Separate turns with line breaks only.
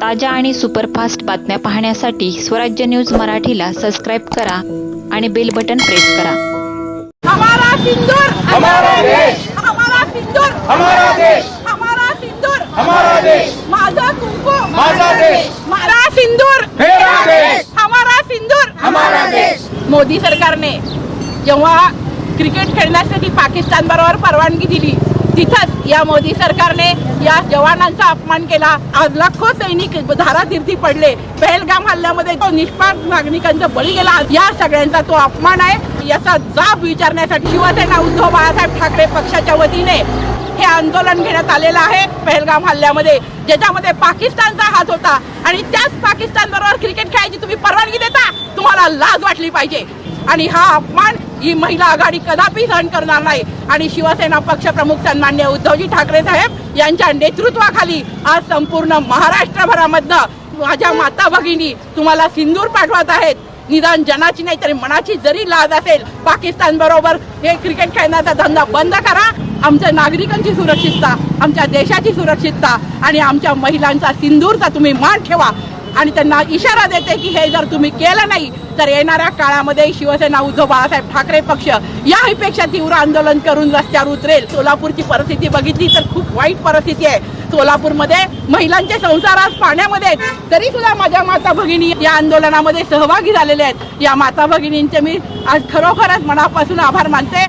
ताज्या आणि सुपरफास्ट बातम्या पाहण्यासाठी स्वराज्य न्यूज मराठीला सबस्क्राईब करा आणि बेल बटन प्रेस करा.
हमारा सिंदूर
हमारा देश.
हमारा सिंदूर.
हमारा देश.
हमारा सिंदूर.
हमारा देश.
माझा कुंकू.
माझा देश.
माझा सिंदूर.
मेरा देश.
हमारा सिंदूर.
हमारा देश.
मोदी सरकारने जेव्हा क्रिकेट खेळण्यासाठी पाकिस्तान बरोबर परवानगी दिली तिथंच या मोदी सरकारने या जवानांचा अपमान केला. आज लाखो सैनिक धारातीर्थी पडले. पहलगाम हल्ल्यामध्ये तो निष्पाप नागरिकांचा बळी गेला. या सगळ्यांचा तो अपमान आहे. याचा जाब विचारण्यासाठी शिवसेना उद्धव बाळासाहेब ठाकरे पक्षाच्या वतीने हे आंदोलन घेण्यात आलेलं आहे पहलगाम हल्ल्यामध्ये ज्याच्यामध्ये पाकिस्तानचा हात होता. आणि त्याच पाकिस्तान बरोबर क्रिकेट खेळायची तुम्ही परवानगी देता तुम्हाला लाज वाटली पाहिजे. आणि हा अपमान ही महिला आघाडी कदापि सहन करणार नाही. आणि शिवसेना पक्षप्रमुख सन्मान्य उद्धवजी ठाकरे साहेब यांच्या नेतृत्वाखाली आज संपूर्ण महाराष्ट्रभरामधनं माझ्या माता भगिनी तुम्हाला सिंदूर पाठवत आहेत. निदान जनाची नाही तरी मनाची जरी लाज असेल पाकिस्तान बरोबर हे क्रिकेट खेळण्याचा धंदा बंद करा. आमच्या नागरिकांची सुरक्षितता आमच्या देशाची सुरक्षितता आणि आमच्या महिलांचा सिंदूरचा तुम्ही मान ठेवा. आणि त्यांना इशारा देते की हे जर तुम्ही केलं नाही तर येणाऱ्या काळामध्ये शिवसेना उद्धव बाळासाहेब ठाकरे पक्ष याहीपेक्षा तीव्र आंदोलन करून रस्त्यावर उतरेल. सोलापूरची परिस्थिती बघितली तर खूप वाईट परिस्थिती आहे. सोलापूरमध्ये महिलांचे संसार आज पाण्यामध्ये तरी सुद्धा माझ्या माता भगिनी या आंदोलनामध्ये सहभागी झालेल्या आहेत. या माता भगिनींचे मी आज खरोखरच मनापासून आभार मानते.